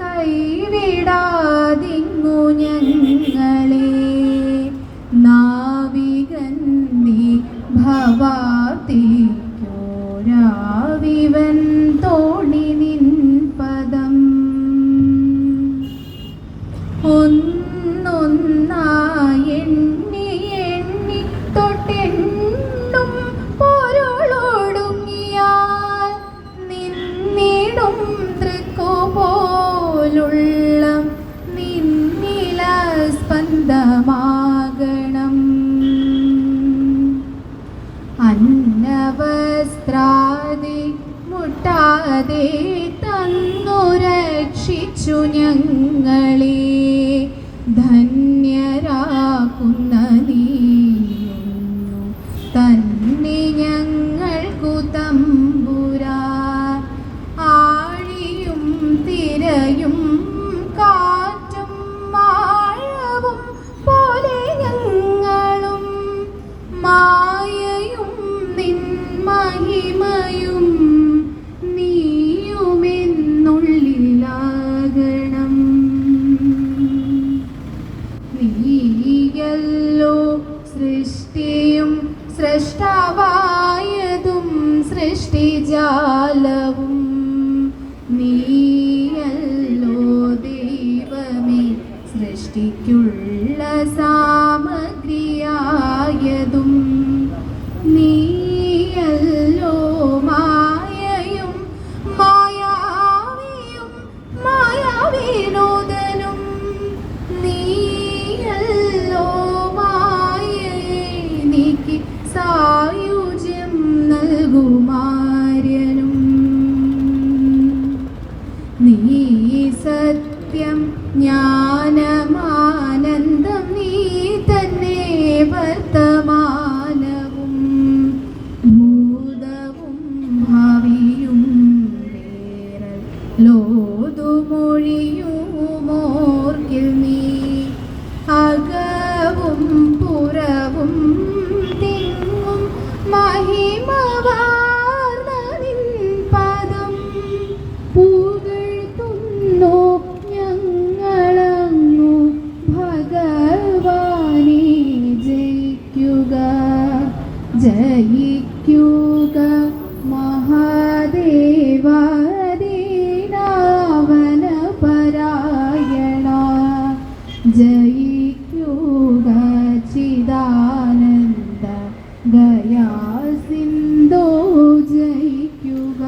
കൈവിടാതിങ്ങു ഞങ്ങളെ. നാവികൻ നീ ഭവാത്തിക്കോരാവിവൻ തോണി നിൻ പദം. ഒന്നൊന്നായി അന്നവസ്ത്രാദി മുട്ടാതെ തന്നു രക്ഷിച്ചു ഞങ്ങളെ ധന്യരാക്കുന്ന സൃഷ്ടാവായതും സൃഷ്ടിജാലവും. നീയല്ലോ ദൈവമേ സൃഷ്ടിക്കുള്ള സാമഗ്രിയായതും. നീയല്ലോ മായയും മായാവിയും മായാവിനോദനും. നീയല്ലോ മായനിക്ക് സായുജ്യം നൽകുമാര്യനും. നീ സത്യം ജ്ഞാനമാനന്ദം നീ തന്നെ വർത്തമാനവും. ഭൂതവും ഭാവിയും വേറൽ ജയിക്കുക മഹാദേവാദീനാവന പരായണ ജയിക്കുക ചിദാനന്ദ ഗയാ സിന്ധോ ജയിക്കുക.